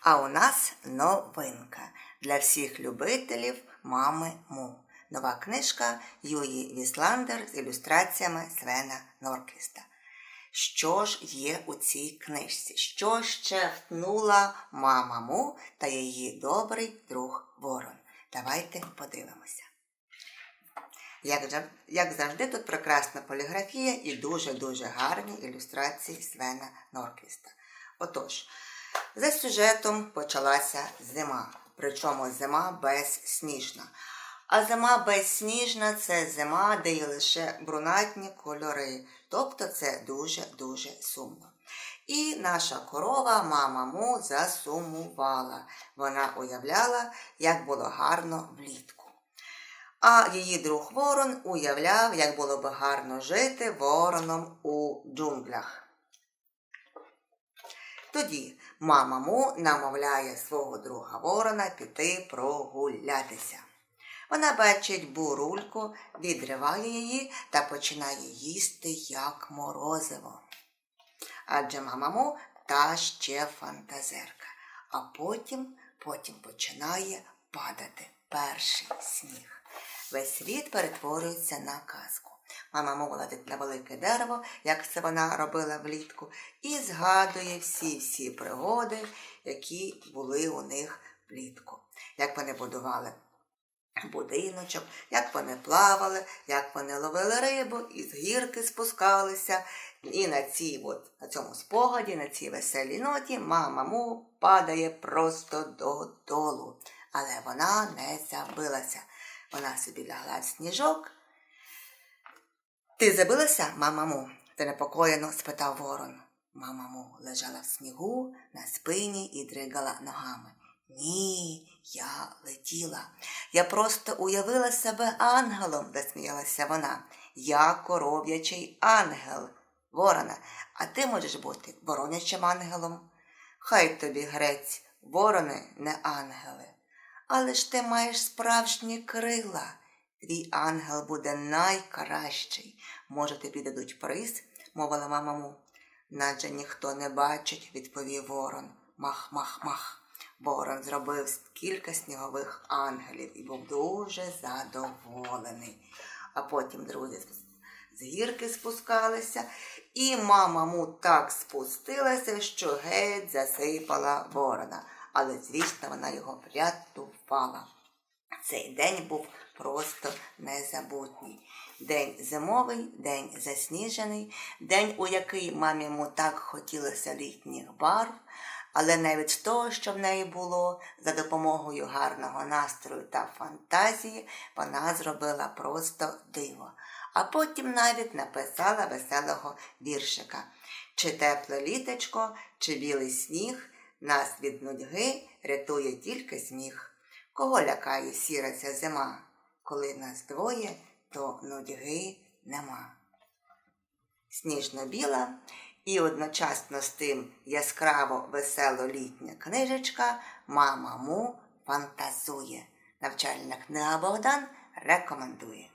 А у нас новинка для всіх любителів мами Му. Нова книжка Юї Вісландер з ілюстраціями Свена Норквіста. Що ж є у цій книжці? Що ще втнула мама Му та її добрий друг Ворон? Давайте подивимося. Як, як завжди, тут прекрасна поліграфія і дуже-дуже гарні ілюстрації Свена Норквіста. Отож, за сюжетом почалася зима, причому зима безсніжна. А зима безсніжна це зима, де є лише брунатні кольори, тобто це дуже-дуже сумно. І наша корова, мама Му, засумувала. Вона уявляла, як було гарно влітку. А її друг Ворон уявляв, як було би гарно жити вороном у джунглях. Тоді мама Му намовляє свого друга Ворона піти прогулятися. Вона бачить бурульку, відриває її та починає їсти як морозиво. Адже мама Му та ще фантазерка. А потім, потім починає падати перший сніг. Весь світ перетворюється на казку. Мама Му на велике дерево, як це вона робила влітку, і згадує всі-всі пригоди, які були у них влітку. Як вони будували будиночок, як вони плавали, як вони ловили рибу, і з гірки спускалися. І на цій от, на цьому спогаді, на цій веселій ноті, мама му падає просто додолу. Але вона не забилася. Вона собі лягла в сніжок. Ти забилася, мама му? занепокоєно спитав ворон. Мама му лежала в снігу на спині і дригала ногами. Ні, я летіла. Я просто уявила себе ангелом, засміялася вона. Я коров'ячий ангел. Ворона, а ти можеш бути воронячим ангелом? Хай тобі грець, ворони не ангели. Але ж ти маєш справжні крила. Твій ангел буде найкращий. Може, тобі дадуть приз, мовила мама му. Наче ніхто не бачить, відповів ворон. Мах, мах, мах. Ворон зробив кілька снігових ангелів і був дуже задоволений. А потім друзі з гірки спускалися, і мама му так спустилася, що геть засипала ворона. Але, звісно, вона його врятувала. Цей день був просто незабутній. День зимовий, день засніжений, день, у який мамі му так хотілося літніх барв, але навіть з того, що в неї було, за допомогою гарного настрою та фантазії, вона зробила просто диво. А потім навіть написала веселого віршика. Чи тепле літочко, чи білий сніг, нас від нудьги рятує тільки сміх. Кого лякає сіра ця зима? Коли нас двоє, то нудьги нема. Сніжно-біла і одночасно з тим яскраво весело літня книжечка Мама Му фантазує. Навчальна книга Богдан рекомендує.